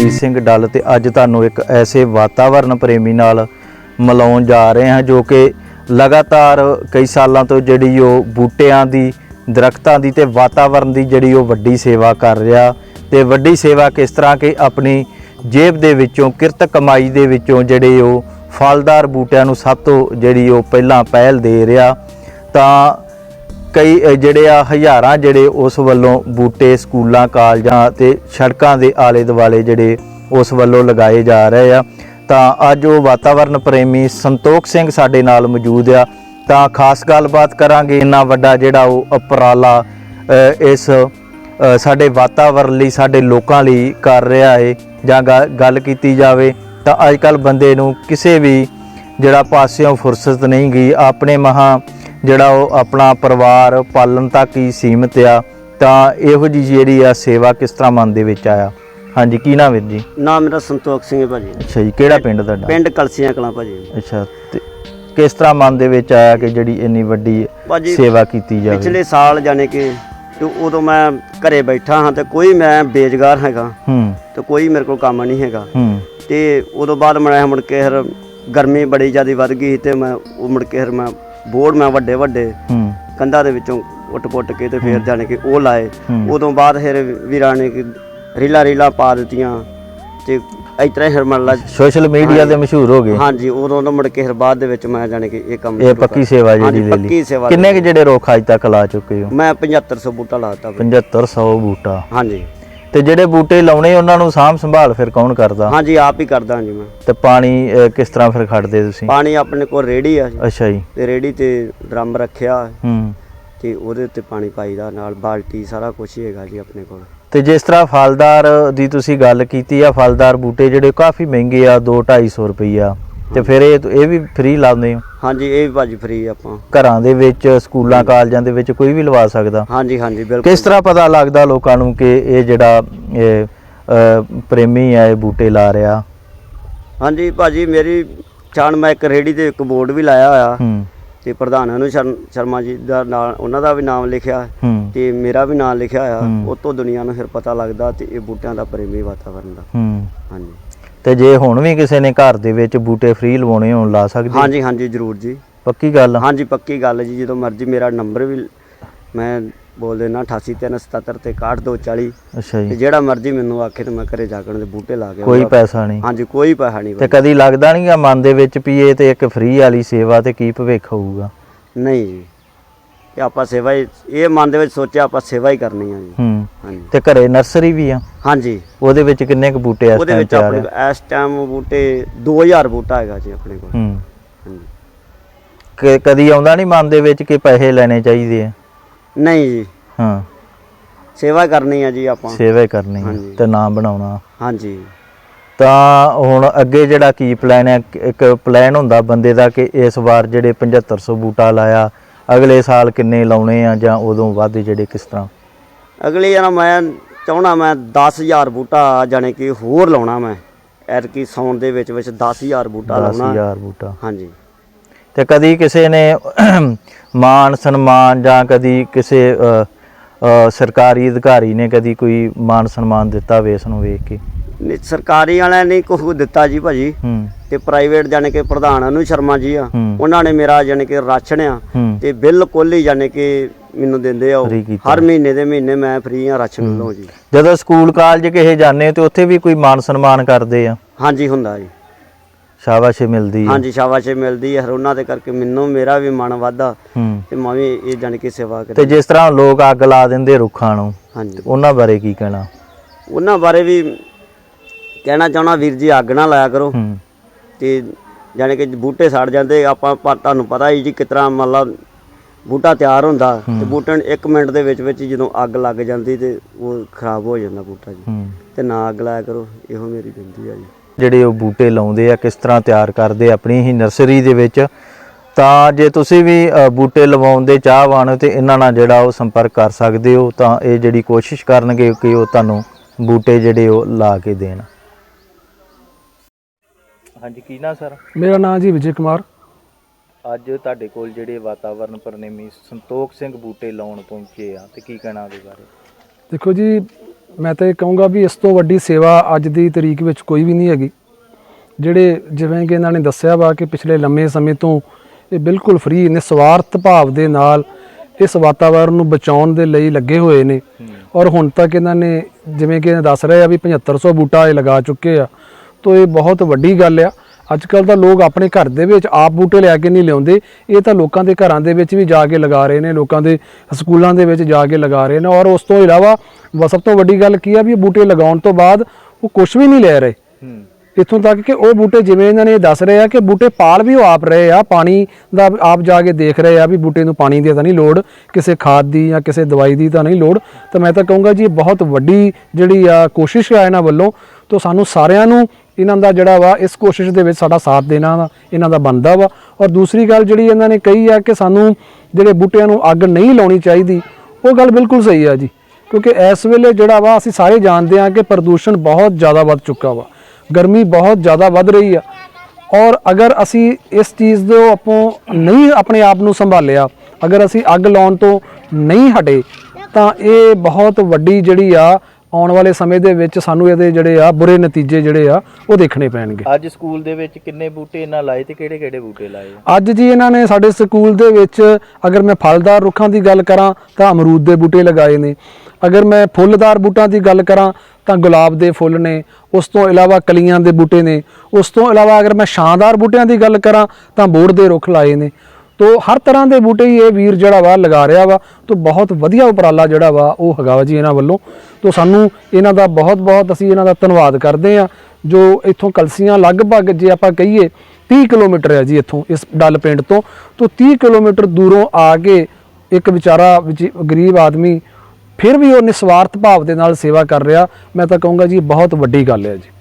ਜੀਤ ਸਿੰਘ ਡੱਲ ਤੇ ਅੱਜ ਤੁਹਾਨੂੰ ਇੱਕ ਐਸੇ ਵਾਤਾਵਰਣ ਪ੍ਰੇਮੀ ਨਾਲ ਮਿਲਾਉਣ ਜਾ ਰਹੇ ਹਾਂ ਜੋ ਕਿ ਲਗਾਤਾਰ ਕਈ ਸਾਲਾਂ ਤੋਂ ਜਿਹੜੀ ਉਹ ਬੂਟਿਆਂ ਦੀ, ਦਰਖਤਾਂ ਦੀ ਤੇ ਵਾਤਾਵਰਣ ਦੀ ਜਿਹੜੀ ਉਹ ਵੱਡੀ ਸੇਵਾ ਕਰ ਰਿਹਾ ਤੇ ਵੱਡੀ ਸੇਵਾ ਕਿਸ ਤਰ੍ਹਾਂ ਕਿ ਆਪਣੀ ਜੇਬ ਦੇ ਵਿੱਚੋਂ, ਕਿਰਤ ਕਮਾਈ ਦੇ ਵਿੱਚੋਂ ਜਿਹੜੇ ਉਹ ਫਲਦਾਰ ਬੂਟਿਆਂ ਨੂੰ ਸਭ ਤੋਂ ਜਿਹੜੀ ਉਹ ਪਹਿਲਾਂ ਪਹਿਲ ਦੇ ਰਿਹਾ। ਤਾਂ ਕਈ ਅ, ਜਿਹੜੇ ਆ ਹਜ਼ਾਰਾਂ ਜਿਹੜੇ ਉਸ ਵੱਲੋਂ ਬੂਟੇ ਸਕੂਲਾਂ ਕਾਲਜਾਂ ਤੇ ਸੜਕਾਂ ਦੇ ਆਲੇ ਦੁਆਲੇ ਜਿਹੜੇ ਉਸ ਵੱਲੋਂ ਲਗਾਏ ਜਾ ਰਹੇ ਆ ਤਾਂ ਅੱਜ ਉਹ ਵਾਤਾਵਰਣ ਪ੍ਰੇਮੀ ਸੰਤੋਖ ਸਿੰਘ ਸਾਡੇ ਨਾਲ ਮੌਜੂਦ ਆ। ਤਾਂ ਖਾਸ ਗੱਲਬਾਤ ਕਰਾਂਗੇ ਇੰਨਾ ਵੱਡਾ ਜਿਹੜਾ ਉਹ ਉਪਰਾਲਾ ਅ, ਇਸ ਅ, ਸਾਡੇ ਵਾਤਾਵਰਨ ਲਈ ਸਾਡੇ ਲੋਕਾਂ ਲਈ ਕਰ ਰਿਹਾ ਹੈ ਜਾਂ ਗ- ਗੱਲ ਕੀਤੀ ਜਾਵੇ ਤਾਂ ਅੱਜ ਕੱਲ ਬੰਦੇ ਨੂੰ ਕਿਸੇ ਵੀ ਜਿਹੜਾ ਪਾਸਿਓਂ ਫੁਰਸਤ ਨਹੀਂ ਗਈ ਆਪਣੇ ਮਹਾ ਜਿਹੜਾ ਉਹ ਆਪਣਾ ਪਰਿਵਾਰ ਪਾਲਣ ਤੱਕ ਹੀ ਸੀਮਿਤ ਆ ਤਾਂ ਇਹੋ ਜੀ ਜਿਹੜੀ ਆ ਸੇਵਾ ਕਿਸ ਤਰ੍ਹਾਂ ਮਨ ਦੇ ਵਿੱਚ ਆਇਆ? ਹਾਂਜੀ ਕੀ ਨਾਮ ਵੀਰ ਜੀ? ਨਾਮ ਮੇਰਾ ਸੰਤੋਖ ਸਿੰਘ ਹੈ ਭਾਜੀ। ਅੱਛਾ ਜੀ ਕਿਹੜਾ ਪਿੰਡ ਤੁਹਾਡਾ? ਪਿੰਡ ਕਲਸੀਆਂ ਕਲਾਂ ਭਾਜੀ। ਅੱਛਾ ਤੇ ਕਿਸ ਤਰ੍ਹਾਂ ਮਨ ਦੇ ਵਿੱਚ ਆਇਆ ਕਿ ਜਿਹੜੀ ਇੰਨੀ ਵੱਡੀ ਭਾਜੀ ਸੇਵਾ ਕੀਤੀ ਜਾਵੇ? ਪਿਛਲੇ ਸਾਲ ਜਾਣੇ ਕਿ ਤੇ ਉਦੋਂ ਮੈਂ ਘਰੇ ਬੈਠਾ ਹਾਂ ਤੇ ਕੋਈ ਮੈਂ ਬੇਜਗਾਰ ਹੈਗਾ। ਹੂੰ। ਤੇ ਕੋਈ ਮੇਰੇ ਕੋਲ ਕੰਮ ਨਹੀਂ ਹੈਗਾ। ਹੂੰ। ਤੇ ਉਦੋਂ ਬਾਅਦ ਮੈਂ ਮੁੜ ਕੇ ਫਿਰ ਗਰਮੀ ਬੜੀ ਜ਼ਿਆਦਾ ਵੱਧ ਗਈ ਤੇ ਮੈਂ ਉਹ ਮੁੜ ਕੇ ਫਿਰ ਮੈਂ ਬੋਰਡ ਮੈਂ ਵੱਡੇ ਵੱਡੇ ਹੂੰ। ਕੰਧਾਂ ਦੇ ਵਿੱਚੋਂ ਉੱਟ-ਪੁੱਟ ਕੇ ਤੇ ਫਿਰ ਜਾਣੇ ਕਿ ਉਹ ਲਾਏ। ਉਦੋਂ ਬਾਅਦ ਫਿਰ ਵੀਰਾਂ ਨੇ ਕਿ ਰੀਲਾ ਰੀਲਾ ਪਾ ਦਿੱਤੀਆਂ ਤੇ ਇਸ ਤਰ੍ਹਾਂ ਹੀ ਫਿਰ ਮੰਨ ਲਾ ਸੋਸ਼ਲ ਮੀਡੀਆ ਤੇ ਮਸ਼ਹੂਰ ਹੋ ਗਏ। ਹਾਂਜੀ ਉਦੋਂ ਤੋਂ ਮੁੜ ਕੇ ਫਿਰ ਬਾਅਦ ਦੇ ਵਿੱਚ ਮੈਂ ਜਾਣੇ ਕਿ ਇਹ ਕੰਮ ਇਹ ਪੱਕੀ ਸੇਵਾ ਜਿਹੜੀ ਲੈ ਲਈ। ਪੱਕੀ ਸੇਵਾ ਕਿੰਨੇ ਕੁ ਜਿਹੜੇ ਰੁੱਖ ਅੱਜ ਤੱਕ ਲਾ ਚੁੱਕੇ ਹੋ? ਮੈਂ 7500 ਬੂਟਾ ਲਾਤਾ ਭਾਈ। 7500 ਬੂਟਾ। ਹਾਂਜੀ। ਤੇ ਜਿਹੜੇ ਬੂਟੇ ਲਾਉਣੇ ਉਹਨਾਂ ਨੂੰ ਸਾਂਭ ਸੰਭਾਲ ਫਿਰ ਕੌਣ ਕਰਦਾ? ਹਾਂਜੀ ਆਪ ਹੀ ਕਰਦਾ ਜੀ ਮੈਂ। ਤੇ ਪਾਣੀ ਅਹ, ਕਿਸ ਤਰ੍ਹਾਂ ਫਿਰ ਖੜਦੇ ਤੁਸੀਂ? ਪਾਣੀ ਆਪਣੇ ਕੋਲ ਰੇੜੀ ਆ ਜੀ। ਅੱਛਾ ਜੀ। ਤੇ ਰੇੜੀ ਤੇ ਡਰਮ ਰੱਖਿਆ। ਹੂੰ। ਤੇ ਉਹਦੇ ਉੱਤੇ ਪਾਣੀ ਪਾਈਦਾ ਨਾਲ ਬਾਲਟੀ ਸਾਰਾ ਕੁਝ ਹੀ ਹੈਗਾ ਜੀ ਆਪਣੇ ਕੋਲ। ਤੇ ਜਿਸ ਤਰ੍ਹਾਂ ਫਲਦਾਰ ਦੀ ਤੁਸੀਂ ਗੱਲ ਕੀਤੀ ਆ ਫਲਦਾਰ ਬੂਟੇ ਜਿਹੜੇ ਕਾਫੀ ਮਹਿੰਗੇ ਆ 2 250 ਰੁਪਈਆ। ਤੇ ਫਿਰ ਇਹ ਇਹ ਵੀ ਫ੍ਰੀ ਲਾਉਂਦੇ ਹੋ? ਹਾਂਜੀ ਇਹ ਵੀ ਭਾਜੀ ਫ੍ਰੀ ਆਪਾਂ। ਘਰਾਂ ਦੇ ਵਿੱਚ ਸਕੂਲਾਂ ਕਾਲਜਾਂ ਦੇ ਵਿੱਚ ਕੋਈ ਵੀ ਲਵਾ ਸਕਦਾ। ਹਾਂਜੀ ਹਾਂਜੀ ਬਿਲਕੁਲ। ਕਿਸ ਤਰ੍ਹਾਂ ਪਤਾ ਲੱਗਦਾ ਲੋਕਾਂ ਨੂੰ ਕਿ ਇਹ ਜਿਹੜਾ ਇਹ ਪ੍ਰੇਮੀ ਆ ਇਹ ਬੂਟੇ ਲਾ ਰਿਹਾ? ਹਾਂਜੀ ਭਾਜੀ ਮੇਰੀ ਚਾਣ ਮੈਂ ਇੱਕ ਰੇੜੀ ਤੇ ਇੱਕ ਬੋਰਡ ਵੀ ਲਾਇਆ ਹੋਇਆ। ਹੂੰ। ਤੇ ਪ੍ਰਧਾਨ ਨੂੰ ਸ਼ਰਮਾ ਜੀ ਦਾ ਨਾਲ ਉਹਨਾਂ ਦਾ ਵੀ ਨਾਮ ਲਿਖਿਆ। ਹੂੰ। ਤੇ ਮੇਰਾ ਵੀ ਨਾਮ ਲਿਖਿਆ ਹੋਇਆ। ਹੂੰ। ਉਹ ਤੋਂ ਦੁਨੀਆ ਨੂੰ ਫਿਰ ਪਤਾ ਲੱਗਦਾ ਤੇ ਇਹ ਬੂਟਿਆਂ ਦਾ ਪ੍ਰੇਮੀ ਵਾਤਾਵਰਨ ਦਾ। ਹੂੰ। ਹਾਂਜੀ। ਤੇ ਜੇ ਹੁਣ ਵੀ ਕਿਸੇ ਨੇ ਘਰ ਦੇ ਵਿੱਚ ਬੂਟੇ ਫ੍ਰੀ ਲਵਾਉਣੇ ਹੋਣ ਲਾ ਸਕਦੇ? ਹਾਂਜੀ ਹਾਂਜੀ ਜ਼ਰੂਰ ਜੀ। ਪੱਕੀ ਗੱਲ? ਆ? ਹਾਂਜੀ ਪੱਕੀ ਗੱਲ ਜੀ ਜਦੋਂ ਮਰਜ਼ੀ ਮੇਰਾ ਨੰਬਰ ਵੀ ਮੈਂ ਬੋਲ ਦੇਣਾ 8837 ਤੇ 61240 ਅੱਛਾ ਜੀ। ਜਿਹੜਾ ਮਰਜ਼ੀ ਮੈਨੂੰ ਆਖੇ ਤੇ ਮੈਂ ਘਰੇ ਜਾ ਕੇ ਉਹਦੇ ਬੂਟੇ ਲਾ ਕੇ ਕੋਈ। ਪੈਸਾ ਨਹੀਂ। ਹਾਂਜੀ ਕੋਈ ਪੈਸਾ ਨਹੀਂ ਤੇ ਕਦੀ ਲੱਗਦਾ ਨਹੀਂਗਾ ਮਨ ਦੇ ਵਿੱਚ ਵੀ ਇਹ ਤੇ ਇੱਕ ਫ੍ਰੀ ਵਾਲੀ ਸੇਵਾ ਤੇ ਕੀ ਭਵਿੱਖ ਹੋਊਗਾ? ਨਹੀਂ ਜੀ। ਇਹ ਆਪਾਂ ਸੇਵਾ ਹੀ ਇਹ ਮਨ ਦੇ ਵਿੱਚ ਸੋਚਿਆ ਆਪਾਂ ਸੇਵਾ ਹੀ ਕਰਨੀ ਆ ਜੀ। ਹੂੰ ਹਾਂਜੀ। ਤੇ ਘਰੇ ਨਰਸਰੀ ਵੀ ਆ? ਹਾਂਜੀ। ਉਹਦੇ ਵਿੱਚ ਕਿੰਨੇ ਕੁ ਬੂਟੇ ਇਸ ਉਹਦੇ ਟਾਈਮ ਵਿੱਚ ਤਿਆਰ ਆਪਣੇ ਆ? ਕੋਲ ਇਸ ਟਾਈਮ ਬੂਟੇ 2000 ਬੂਟਾ ਹੈਗਾ ਜੀ ਆਪਣੇ ਕੋਲ। ਹੂੰ। ਹਾਂਜੀ। ਕਿ ਕਦੀ ਆਉਂਦਾ ਨਹੀਂ ਮਨ ਦੇ ਵਿੱਚ ਕਿ ਪੈਸੇ ਲੈਣੇ ਚਾਹੀਦੇ ਆ? ਨਹੀਂ ਜੀ। ਹਾਂ। ਸੇਵਾ ਕਰਨੀ ਆ ਜੀ ਆਪਾਂ। ਸੇਵਾ ਹੀ ਕਰਨੀ ਆ ਹਾਂਜੀ। ਤੇ ਨਾਮ ਬਣਾਉਣਾ। ਹਾਂਜੀ। ਤਾਂ ਹੁਣ ਅੱਗੇ ਜਿਹੜਾ ਕੀ ਪਲਾਨ ਹੈ ਇੱਕ ਪਲਾਨ ਹੁੰਦਾ ਬੰਦੇ ਦਾ ਕਿ ਇਸ ਵਾਰ ਜਿਹੜੇ 7500 ਬੂਟਾ ਲਾਇਆ ਅਗਲੇ ਸਾਲ ਕਿੰਨੇ ਲਾਉਣੇ ਆ ਜਾਂ ਉਦੋਂ ਵੱਧ ਜਿਹੜੇ ਕਿਸ ਤਰ੍ਹਾਂ? ਅਗਲੀ ਜਣਾ ਮੈਂ ਚਾਹਣਾ ਮੈਂ 10000 ਬੂਟਾ ਜਾਣੇ ਕਿ ਹੋਰ ਲਾਉਣਾ ਮੈਂ। ਐਤਕੀ ਸੌਣ ਦੇ ਵਿੱਚ ਵਿੱਚ 10000 ਬੂਟਾ ਲਾਉਣਾ। 10000 ਬੂਟਾ। ਹਾਂਜੀ। ਤੇ ਕਦੀ ਕਿਸੇ ਨੇ ਮਾਨ ਸਨਮਾਨ ਜਾਂ ਕਦੀ ਕਿਸੇ ਸਰਕਾਰੀ ਅਧਿਕਾਰੀ ਨੇ ਕਦੀ ਕੋਈ ਮਾਨ ਸਨਮਾਨ ਦਿੱਤਾ ਵੇ ਇਸ ਨੂੰ ਵੇਖ ਕੇ? ਨਹੀਂ, ਸਰਕਾਰੀ ਵਾਲਿਆਂ ਨੇ ਕੁਝ ਦਿੱਤਾ ਜੀ ਭਾਜੀ। ਹੂੰ। ਤੇ ਪ੍ਰਾਈਵੇਟ ਜਾਣੇ ਕਿ ਪ੍ਰਧਾਨ ਅਨੂ ਸ਼ਰਮਾ ਜੀ ਆ ਹੂੰ। ਉਹਨਾਂ ਨੇ ਮੇਰਾ ਜਾਣੇ ਕਿ ਰਾਸ਼ਨ ਆ ਹੂੰ। ਤੇ ਬਿਲਕੁਲ ਹੀ ਜਾਣੇ ਕਿ ਮੈਨੂੰ ਦਿੰਦੇ ਆ। ਹਰ ਮਹੀਨੇ ਦੇ ਮਹੀਨੇ ਮੈਂ ਫ੍ਰੀ ਆ ਰਾਸ਼ਨ ਲਓ ਜੀ। ਜਦੋਂ ਸਕੂਲ ਕਾਲਜ ਕਿਸੇ ਜਾਂਦੇ ਤੇ ਉੱਥੇ ਵੀ ਕੋਈ ਮਾਨ ਸਨਮਾਨ ਕਰਦੇ ਆ? ਹਾਂਜੀ ਹੁੰਦਾ ਜੀ। ਸ਼ਾਬਾਸ਼ ਮਿਲਦੀ ਆ। ਹਾਂਜੀ ਸ਼ਾਬਾਸ਼ ਮਿਲਦੀ ਹੈ ਹਰ ਉਹਨਾਂ ਦੇ ਕਰਕੇ ਮੈਨੂੰ ਮੇਰਾ ਵੀ ਮਨ ਹੂੰ। ਤੇ ਮੈਂ ਵੀ ਇਹ ਜਾਣ ਕੇ ਸੇਵਾ ਤੇ ਕਰਾਂ ਜਿਸ ਤਰ੍ਹਾਂ ਲੋਕ ਅੱਗ ਲਾ ਦਿੰਦੇ ਰੁੱਖਾਂ ਨੂੰ ਹਾਂਜੀ। ਉਹਨਾਂ ਬਾਰੇ ਕੀ ਕਹਿਣਾ? ਉਹਨਾਂ ਬਾਰੇ ਵੀ ਕਹਿਣਾ ਚਾਹਣਾ ਵੀਰ ਜੀ ਅੱਗ ਨਾ ਲਾਇਆ ਕਰੋ। ਹੂੰ। ਤੇ ਜਾਣੀ ਕਿ ਬੂਟੇ ਸੜ ਜਾਂਦੇ ਆਪਾਂ ਪਰ ਤੁਹਾਨੂੰ ਪਤਾ ਹੀ ਜੀ ਕਿਤਨਾ ਮਤਲਬ ਬੂਟਾ ਤਿਆਰ ਹੁੰਦਾ ਤੇ ਬੂਟੇ ਨੂੰ 1 ਮਿੰਟ ਦੇ ਵਿੱਚ ਵਿੱਚ ਹੀ ਜਦੋਂ ਅੱਗ ਲੱਗ ਜਾਂਦੀ ਤੇ ਉਹ ਖਰਾਬ ਹੋ ਜਾਂਦਾ ਬੂਟਾ ਜੀ। ਹੂੰ। ਤੇ ਨਾ ਅੱਗ ਲਾਇਆ ਕਰੋ ਇਹੋ ਮੇਰੀ ਬੇਨਤੀ ਆ ਜੀ। ਜਿਹੜੇ ਉਹ ਬੂਟੇ ਲਾਉਂਦੇ ਆ ਕਿਸ ਤਰ੍ਹਾਂ ਤਿਆਰ ਕਰਦੇ ਆਪਣੀ ਹੀ ਨਰਸਰੀ ਦੇ ਵਿੱਚ ਤਾਂ ਜੇ ਤੁਸੀਂ ਵੀ ਬੂਟੇ ਲਵਾਉਣ ਦੇ ਚਾਹਵਾਨ ਹੋ ਤੇ ਇਹਨਾਂ ਨਾਲ ਜਿਹੜਾ ਉਹ ਸੰਪਰਕ ਕਰ ਸਕਦੇ ਹੋ ਤਾਂ ਇਹ ਜਿਹੜੀ ਕੋਸ਼ਿਸ਼ ਕਰਨਗੇ ਕਿ ਉਹ ਤੁਹਾਨੂੰ ਬੂਟੇ ਜਿਹੜੇ ਉਹ ਲਾ ਕੇ ਦੇਣ। ਹਾਂਜੀ ਕੀ ਨਾ ਸਰ? ਮੇਰਾ ਨਾਮ ਜੀ ਵਿਜੇ ਕੁਮਾਰ। ਅੱਜ ਤੁਹਾਡੇ ਕੋਲ ਜਿਹੜੇ ਵਾਤਾਵਰਣ ਪ੍ਰੇਮੀ ਸੰਤੋਖ ਸਿੰਘ ਬੂਟੇ ਲਾਉਣ ਪਹੁੰਚੇ ਆ ਤੇ ਕੀ ਕਹਿਣਾ ਉਹਦੇ ਬਾਰੇ? ਦੇਖੋ ਜੀ ਮੈਂ ਤਾਂ ਇਹ ਕਹੂੰਗਾ ਵੀ ਇਸ ਤੋਂ ਵੱਡੀ ਸੇਵਾ ਅੱਜ ਦੀ ਤਰੀਕ ਵਿੱਚ ਕੋਈ ਵੀ ਨਹੀਂ ਹੈਗੀ। ਜਿਹੜੇ ਜਿਵੇਂ ਕਿ ਇਹਨਾਂ ਨੇ ਦੱਸਿਆ ਵਾ ਕਿ ਪਿਛਲੇ ਲੰਮੇ ਸਮੇਂ ਤੋਂ ਇਹ ਬਿਲਕੁਲ ਫ੍ਰੀ ਨਿਸਵਾਰਥ ਭਾਵ ਦੇ ਨਾਲ ਇਸ ਵਾਤਾਵਰਣ ਨੂੰ ਬਚਾਉਣ ਦੇ ਲਈ ਲੱਗੇ ਹੋਏ ਨੇ। ਔਰ ਹੁਣ ਤੱਕ ਇਹਨਾਂ ਨੇ ਜਿਵੇਂ ਕਿ ਇਹ ਦੱਸ ਰਹੇ ਆ ਵੀ 7500 ਬੂਟਾ ਇਹ ਲਗਾ ਚੁੱਕੇ ਆ। ਤੋ ਇਹ ਬਹੁਤ ਵੱਡੀ ਗੱਲ ਆ। ਅੱਜ ਕੱਲ ਤਾਂ ਲੋਕ ਆਪਣੇ ਘਰ ਦੇ ਵਿੱਚ ਆਪ ਬੂਟੇ ਲਿਆ ਕੇ ਨਹੀਂ ਲਿਆਉਂਦੇ। ਇਹ ਤਾਂ ਲੋਕਾਂ ਦੇ ਘਰਾਂ ਦੇ ਵਿੱਚ ਵੀ ਜਾ ਕੇ ਲਗਾ ਰਹੇ ਨੇ ਲੋਕਾਂ ਦੇ ਸਕੂਲਾਂ ਦੇ ਵਿੱਚ ਜਾ ਕੇ ਲਗਾ ਰਹੇ ਨੇ। ਔਰ ਉਸ ਤੋਂ ਇਲਾਵਾ ਸਭ ਤੋਂ ਵੱਡੀ ਗੱਲ ਕੀ ਆ ਵੀ ਬੂਟੇ ਲਗਾਉਣ ਤੋਂ ਬਾਅਦ ਉਹ ਕੁਝ ਵੀ ਨਹੀਂ ਲੈ ਰਹੇ। ਇੱਥੋਂ ਤੱਕ ਕਿ ਉਹ ਬੂਟੇ ਜਿਵੇਂ ਇਹਨਾਂ ਨੇ ਦੱਸ ਰਹੇ ਆ ਕਿ ਬੂਟੇ ਪਾਲ ਵੀ ਉਹ ਆਪ ਰਹੇ ਆ ਪਾਣੀ ਦਾ ਆਪ ਜਾ ਕੇ ਦੇਖ ਰਹੇ ਆ ਵੀ ਬੂਟੇ ਨੂੰ ਪਾਣੀ ਦੀ ਤਾਂ ਨਹੀਂ ਲੋੜ ਕਿਸੇ ਖਾਦ ਦੀ ਜਾਂ ਕਿਸੇ ਦਵਾਈ ਦੀ ਤਾਂ ਨਹੀਂ ਲੋੜ। ਤਾਂ ਮੈਂ ਤਾਂ ਕਹੂੰਗਾ ਜੀ ਇਹ ਬਹੁਤ ਵੱਡੀ ਜਿਹੜੀ ਆ ਕੋਸ਼ਿਸ਼ ਆ ਇਹਨਾਂ ਵੱਲੋਂ। ਤੋਂ ਸਾਨੂੰ ਸਾਰਿਆਂ ਨੂੰ ਇਹਨਾਂ ਦਾ ਜਿਹੜਾ ਵਾ, ਇਸ ਕੋਸ਼ਿਸ਼ ਦੇ ਵਿੱਚ ਸਾਡਾ ਸਾਥ ਦੇਣਾ ਵਾ, ਇਹਨਾਂ ਦਾ ਬਣਦਾ ਵਾ। ਔਰ ਦੂਸਰੀ ਗੱਲ ਜਿਹੜੀ ਇਹਨਾਂ ਨੇ ਕਹੀ ਆ ਕਿ ਸਾਨੂੰ ਜਿਹੜੇ ਬੂਟਿਆਂ ਨੂੰ ਅੱਗ ਨਹੀਂ ਲਾਉਣੀ ਚਾਹੀਦੀ, ਉਹ ਗੱਲ ਬਿਲਕੁਲ ਸਹੀ ਆ ਜੀ। ਕਿਉਂਕਿ ਇਸ ਵੇਲੇ ਜਿਹੜਾ ਵਾ, ਅਸੀਂ ਸਾਰੇ ਜਾਣਦੇ ਹਾਂ ਕਿ ਪ੍ਰਦੂਸ਼ਣ ਬਹੁਤ ਜ਼ਿਆਦਾ ਵੱਧ ਚੁੱਕਾ ਵਾ। ਗਰਮੀ ਬਹੁਤ ਜ਼ਿਆਦਾ ਵੱਧ ਰਹੀ ਆ। ਔਰ ਅਗਰ ਅਸੀਂ ਇਸ ਚੀਜ਼ ਤੋਂ ਆਪੋ ਨਹੀਂ ਆਪਣੇ ਆਪ ਨੂੰ ਸੰਭਾਲਿਆ, ਅਗਰ ਅਸੀਂ ਅੱਗ ਲਾਉਣ ਤੋਂ ਨਹੀਂ ਹਟੇ, ਤਾਂ ਇਹ ਬਹੁਤ ਵੱਡੀ ਜਿਹੜੀ ਆ ਆਉਣ ਵਾਲੇ ਸਮੇਂ ਦੇ ਵਿੱਚ ਸਾਨੂੰ ਇਹਦੇ ਜਿਹੜੇ ਆ ਬੁਰੇ ਨਤੀਜੇ ਜਿਹੜੇ ਆ ਉਹ ਦੇਖਣੇ ਪੈਣਗੇ। ਅੱਜ ਸਕੂਲ ਦੇ ਵਿੱਚ ਕਿੰਨੇ ਬੂਟੇ ਇਹਨਾਂ ਲਾਏ ਤੇ ਕਿਹੜੇ ਕਿਹੜੇ ਬੂਟੇ ਲਾਏ? ਅੱਜ ਜੀ ਇਹਨਾਂ ਨੇ ਸਾਡੇ ਸਕੂਲ ਦੇ ਵਿੱਚ ਅਗਰ ਮੈਂ ਫਲਦਾਰ ਰੁੱਖਾਂ ਦੀ ਗੱਲ ਕਰਾਂ ਤਾਂ ਅਮਰੂਦ ਦੇ ਬੂਟੇ ਲਗਾਏ ਨੇ। ਅਗਰ ਮੈਂ ਫੁੱਲਦਾਰ ਬੂਟਾਂ ਦੀ ਗੱਲ ਕਰਾਂ ਤਾਂ ਗੁਲਾਬ ਦੇ ਫੁੱਲ ਨੇ ਉਸ ਤੋਂ ਇਲਾਵਾ ਕਲੀਆਂ ਦੇ ਬੂਟੇ ਨੇ। ਉਸ ਤੋਂ ਇਲਾਵਾ ਅਗਰ ਮੈਂ ਛਾਂਦਾਰ ਬੂਟਿਆਂ ਦੀ ਗੱਲ ਕਰਾਂ ਤਾਂ ਬੋੜ ਦੇ ਰੁੱਖ ਲਾਏ ਨੇ। ਤੋ ਹਰ ਤਰ੍ਹਾਂ ਦੇ ਬੂਟੇ ਹੀ ਇਹ ਵੀਰ ਜਿਹੜਾ ਵਾ ਲਗਾ ਰਿਹਾ ਵਾ। ਤੋ ਬਹੁਤ ਵਧੀਆ ਉਪਰਾਲਾ ਜਿਹੜਾ ਵਾ ਉਹ ਹੈਗਾ ਵਾ ਜੀ ਇਹਨਾਂ ਵੱਲੋਂ। ਤੋ ਸਾਨੂੰ ਇਹਨਾਂ ਦਾ ਬਹੁਤ ਬਹੁਤ ਅਸੀਂ ਇਹਨਾਂ ਦਾ ਧੰਨਵਾਦ ਕਰਦੇ ਆ ਜੋ ਇੱਥੋਂ ਕਲਸੀਆਂ ਲਗਭਗ ਜੇ ਆਪਾਂ ਕਹੀਏ 30 ਕਿਲੋਮੀਟਰ ਹੈ ਜੀ ਇੱਥੋਂ ਇਸ ਡੱਲ ਪਿੰਡ ਤੋਂ। ਤੋ 30 ਕਿਲੋਮੀਟਰ ਦੂਰੋਂ ਆ ਕੇ ਇੱਕ ਵਿਚਾਰਾ ਵਿਚ- ਗਰੀਬ ਆਦਮੀ ਫਿਰ ਵੀ ਉਹ ਨਿਸਵਾਰਥ ਭਾਵ ਦੇ ਨਾਲ ਸੇਵਾ ਕਰ ਰਿਹਾ। ਮੈਂ ਤਾਂ ਕਹੂੰਗਾ ਜੀ ਬਹੁਤ ਵੱਡੀ ਗੱਲ ਹੈ ਜੀ।